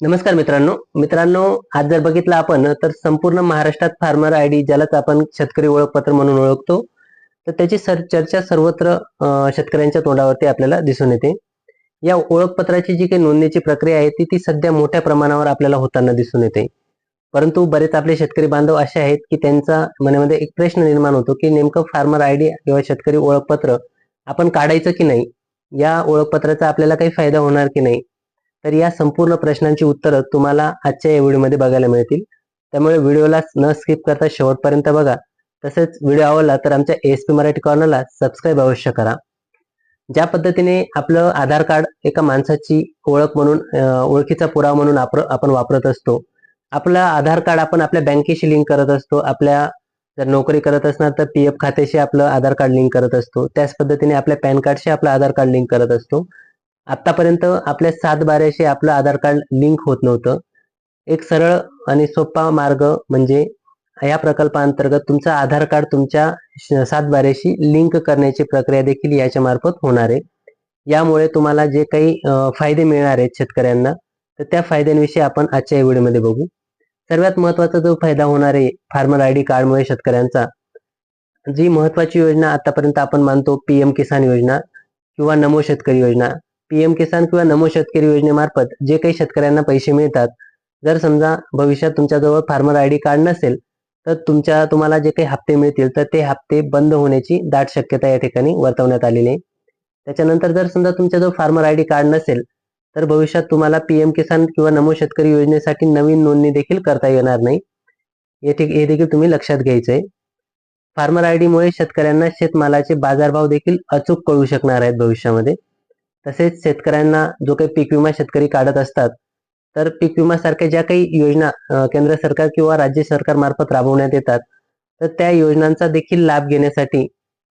नमस्कार मित्रांनो. मित्रांनो आज जर बघितलं आपण तर संपूर्ण महाराष्ट्रात फार्मर आय डी ज्यालाच आपण शेतकरी ओळखपत्र म्हणून ओळखतो तर त्याची सर चर्चा सर्वत्र शेतकऱ्यांच्या तोंडावरती आपल्याला दिसून येते. या ओळखपत्राची जी काही नोंदणीची प्रक्रिया आहे ती ती सध्या मोठ्या प्रमाणावर आपल्याला होताना दिसून येते. परंतु बरेच आपले शेतकरी बांधव असे आहेत की त्यांचा मनामध्ये एक प्रश्न निर्माण होतो की नेमकं फार्मर आय डी किंवा शेतकरी ओळखपत्र आपण काढायचं की नाही? या ओळखपत्राचा आपल्याला काही फायदा होणार की नाही? तर या संपूर्ण प्रश्नांची उत्तरं तुम्हाला आजच्या या व्हिडिओमध्ये बघायला मिळतील. त्यामुळे व्हिडिओला न स्किप करता शेवटपर्यंत बघा. तसेच व्हिडिओ आवडला तर आमच्या एस पी मराठी कॉर्नरला सबस्क्राईब अवश्य करा. ज्या पद्धतीने आपलं आधार कार्ड एका माणसाची ओळख म्हणून ओळखीचा पुरावा म्हणून आपण वापरत असतो. आपलं आधार कार्ड आपण आपल्या बँकेशी लिंक करत असतो. आपल्या जर नोकरी करत असणार तर पी एफ खात्याशी आपलं आधार कार्ड लिंक करत असतो. त्याच पद्धतीने आपल्या पॅन कार्डशी आपलं आधार कार्ड लिंक करत असतो. आतापर्यंत आपल्या सात बाऱ्याशी आपलं आधार कार्ड लिंक होत नव्हतं. एक सरळ आणि सोपा मार्ग म्हणजे या प्रकल्पाअंतर्गत तुमचं आधार कार्ड तुमच्या सात बाऱ्याशी लिंक करण्याची प्रक्रिया देखील याच्या मार्फत होणार आहे. यामुळे तुम्हाला जे काही फायदे मिळणार आहेत शेतकऱ्यांना तर त्या फायद्यांविषयी आपण आजच्या या व्हिडिओमध्ये बघू. सर्वात महत्त्वाचा जो फायदा होणार आहे फार्मर आय डी कार्डमुळे शेतकऱ्यांचा जी महत्वाची योजना आतापर्यंत आपण मानतो पीएम किसान योजना किंवा नमो शेतकरी योजना पीएम किसान किंवा नमो शेतकरी योजनेमार्फत जे काही शेतकऱ्यांना पैसे मिळतात जर समजा भविष्यात तुमच्याजवळ फार्मर आय डी कार्ड नसेल तर तुमच्या तुम्हाला जे काही हप्ते मिळतील तर ते हप्ते बंद होण्याची दाट शक्यता या ठिकाणी वर्तवण्यात आलेली आहे. त्याच्यानंतर जर समजा तुमच्याजवळ फार्मर आय डी कार्ड नसेल तर भविष्यात तुम्हाला पीएम किसान किंवा नमो शेतकरी योजनेसाठी नवीन नोंदणी देखील करता येणार नाही. हे हे देखील तुम्ही लक्षात घ्यायचं आहे फार्मर आय मुळे शेतकऱ्यांना शेतमालाचे बाजारभाव देखील अचूक कळू शकणार आहेत भविष्यामध्ये. तसेच शेतकऱ्यांना जो काही पीक विमा शेतकरी काढत असतात तर पीक विमा सारख्या ज्या काही योजना केंद्र सरकार किंवा राज्य सरकार मार्फत राबवण्यात येतात तर त्या योजनांचा देखील लाभ घेण्यासाठी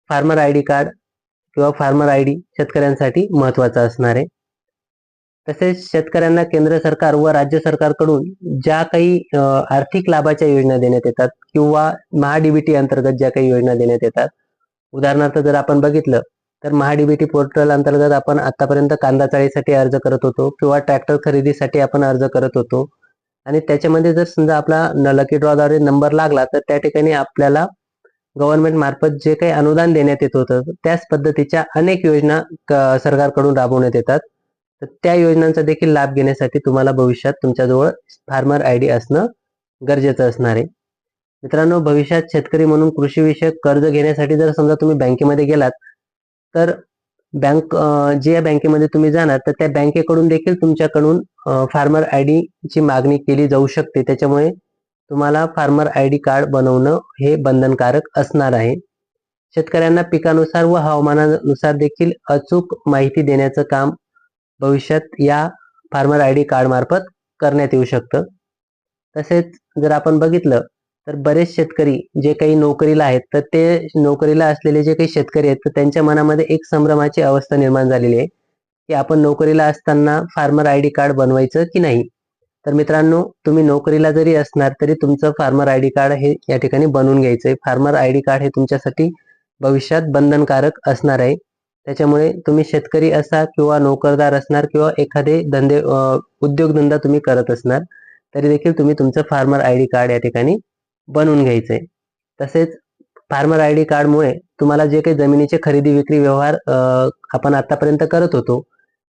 फार्मर आय डी कार्ड किंवा फार्मर आय डी शेतकऱ्यांसाठी महत्त्वाचा असणार आहे. तसेच शेतकऱ्यांना केंद्र सरकार व राज्य सरकारकडून ज्या काही आर्थिक लाभाच्या योजना देण्यात येतात किंवा महाडीबीटी अंतर्गत ज्या काही योजना देण्यात येतात उदाहरणार्थ जर आपण बघितलं तर महाडीबीटी पोर्टल अंतर्गत आपण आतापर्यंत कांदा चाळीसाठी अर्ज करत होतो किंवा ट्रॅक्टर खरेदीसाठी आपण अर्ज करत होतो. आणि त्याच्यामध्ये जर समजा आपला लकी ड्रॉद्वारे नंबर लागला तर त्या ठिकाणी आपल्याला गव्हर्नमेंट मार्फत जे काही अनुदान देण्यात येत होतं त्याच पद्धतीच्या अनेक योजना सरकारकडून राबवण्यात येतात. तर त्या योजनांचा देखील लाभ घेण्यासाठी तुम्हाला भविष्यात तुमच्याजवळ फार्मर आय डी असणं गरजेचं असणार आहे. मित्रांनो भविष्यात शेतकरी म्हणून कृषी विषयक कर्ज घेण्यासाठी जर समजा तुम्ही बँकेमध्ये गेलात तर बँक जे या बँकेमध्ये तुम्ही जाणार तर त्या बँकेकडून देखील तुमच्याकडून फार्मर आय डी ची मागणी केली जाऊ शकते. त्याच्यामुळे तुम्हाला फार्मर आय डी कार्ड बनवणं हे बंधनकारक असणार आहे. शेतकऱ्यांना पिकानुसार व हवामानानुसार देखील अचूक माहिती देण्याचं काम भविष्यात या फार्मर आय डी कार्ड मार्फत करण्यात येऊ शकतं. तसेच जर आपण बघितलं तर बरेच शेतकरी जे काही नोकरीला आहेत तर ते नोकरीला असलेले जे काही शेतकरी आहेत तर त्यांच्या मनामध्ये एक संभ्रमाची अवस्था निर्माण झालेली आहे की आपण नोकरीला असताना फार्मर आय डी कार्ड बनवायचं की नाही? तर मित्रांनो तुम्ही नोकरीला जरी असणार तरी तुमचं फार्मर आय डी कार्ड हे या ठिकाणी बनवून घ्यायचं आहे फार्मर आय डी कार्ड हे तुमच्यासाठी भविष्यात बंधनकारक असणार आहे. त्याच्यामुळे तुम्ही शेतकरी असा किंवा नोकरदार असणार किंवा एखादे धंदे उद्योगधंदा तुम्ही करत असणार तरी देखील तुम्ही तुमचं फार्मर आय डी कार्ड या ठिकाणी बनवून घ्यायचंय. तसेच फार्मर आय डी कार्डमुळे तुम्हाला जे काही जमिनीचे खरेदी विक्री व्यवहार आपण आतापर्यंत करत होतो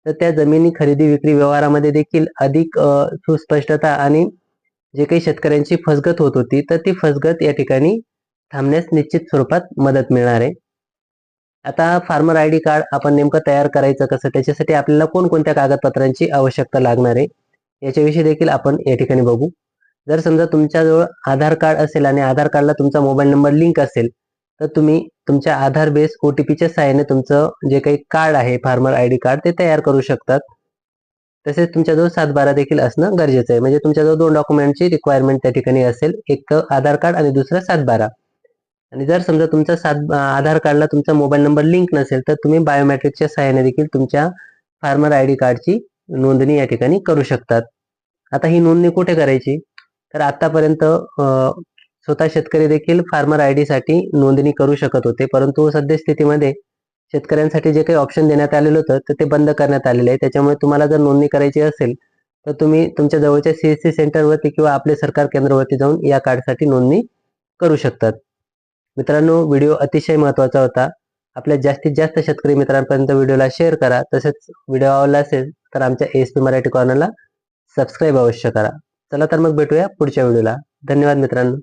तर त्या जमिनी खरेदी विक्री व्यवहारामध्ये देखील अधिक सुस्पष्टता आणि जे काही शेतकऱ्यांची फसगत होत होती तर ती फसगत या ठिकाणी थांबण्यास निश्चित स्वरूपात मदत मिळणार आहे. आता फार्मर आय डी कार्ड आपण नेमकं तयार करायचं कसं त्याच्यासाठी आपल्याला कोणकोणत्या कागदपत्रांची आवश्यकता लागणार आहे याच्याविषयी देखील आपण या ठिकाणी बघू. जर समजा तुमच्याजवळ आधार कार्ड असेल आणि आधार कार्डला तुमचा मोबाईल नंबर लिंक असेल तर तुम्ही तुमच्या आधार बेस ओटीपीच्या सहाय्याने तुमचं जे काही कार्ड आहे फार्मर आय डी कार्ड ते तयार करू शकतात. तसेच तुमच्याजवळ सात बारा देखील असणं गरजेचं आहे. म्हणजे तुमच्याजवळ दोन डॉक्युमेंटची रिक्वायरमेंट त्या ठिकाणी असेल एक आधार कार्ड आणि दुसरं सात बारा आणि जर समजा तुमचा सात आधार कार्डला तुमचा मोबाईल नंबर लिंक नसेल तर तुम्ही बायोमेट्रिकच्या सहाय्याने देखील तुमच्या फार्मर आय डी कार्डची नोंदणी या ठिकाणी करू शकतात. आता ही नोंदणी कुठे करायची? तर आतापर्यंत स्वतः शेतकरी देखील फार्मर आयसाठी नोंदणी करू शकत होते. परंतु सध्या स्थितीमध्ये शेतकऱ्यांसाठी जे काही ऑप्शन देण्यात आलेलं होतं तर ते बंद करण्यात आलेलं आहे. त्याच्यामुळे तुम्हाला जर नोंदणी करायची असेल तर तुम्ही तुमच्या जवळच्या सीएससी सेंटरवरती किंवा आपले सरकार केंद्रावरती जाऊन या कार्डसाठी नोंदणी करू शकतात. मित्रांनो व्हिडिओ अतिशय महत्त्वाचा होता. आपल्या जास्तीत जास्त शेतकरी मित्रांपर्यंत व्हिडिओला शेअर करा. तसेच व्हिडिओ आवडला असेल तर आमच्या एस पी मराठी कॉर्नरला सबस्क्राईब अवश्य करा. चला तर मग भेटूया पुढच्या व्हिडिओला. धन्यवाद मित्रांनो.